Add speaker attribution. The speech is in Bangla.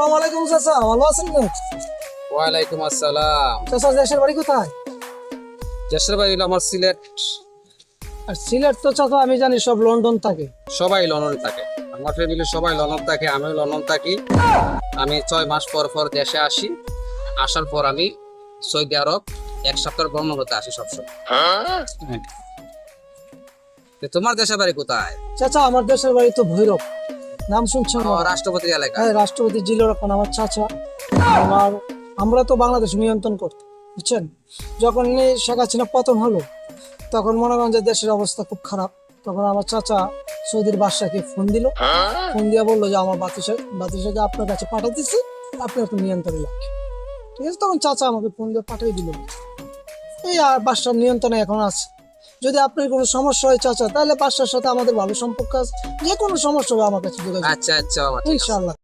Speaker 1: আসসালামু আলাইকুম চাচা ভালো আছেন না?
Speaker 2: ওয়ালাইকুম আসসালাম।
Speaker 1: চাচা দেশের বাড়ি কোথায়?
Speaker 2: দেশের বাড়ি হলো আমার সিলেট।
Speaker 1: আর সিলেট তো চাচা আমি জানি সব লন্ডন থাকে।
Speaker 2: সবাই লন্ডন থাকে। আমার ফ্যামিলি সবাই লন্ডন থাকে আমিও লন্ডন থাকি। আমি ছয় মাস পর পর দেশে আসি। আসার পর আমি সৌদি আরব এক সপ্তাহ ভ্রমণ করতে আসি সবসময়। হ্যাঁ। তোমার দেশের বাড়ি কোথায়?
Speaker 1: চাচা আমার দেশের বাড়ি তো ভৈরব। নাম শুনছেন
Speaker 2: রাষ্ট্রপতি এলাকা।
Speaker 1: হ্যাঁ রাষ্ট্রপতি জিল্লুর রহমান আমার চাচা। আমার আমরা তো বাংলাদেশ নিয়ন্ত্রণ করতাম বুঝছেন? যখন শেখ হাসিনা পতন হলো তখন মনে করেন যে দেশের অবস্থা খুব খারাপ। তখন আমার চাচা সৌদির বাদশাকে ফোন দিল। ফোন দিয়ে বলল যে আমার বাতিশা বাতিশাকে আপনার কাছে পাঠিয়ে দিচ্ছি আপনি একটু নিয়ন্ত্রণে রাখেন। ঠিক আছে তখন চাচা আমাকে ফোন দিয়ে পাঠিয়ে দিল। এই আর বাদশার নিয়ন্ত্রণে এখন আছে। যদি আপনার কোনো সমস্যা হয় চাচা তাহলে বাদশার সাথে আমাদের ভালো সম্পর্ক আছে। যে কোনো সমস্যা হবে আমার কাছে যোগাযোগ
Speaker 2: আচ্ছা আচ্ছা ইনশাল্লাহ।
Speaker 1: ইনশাআল্লাহ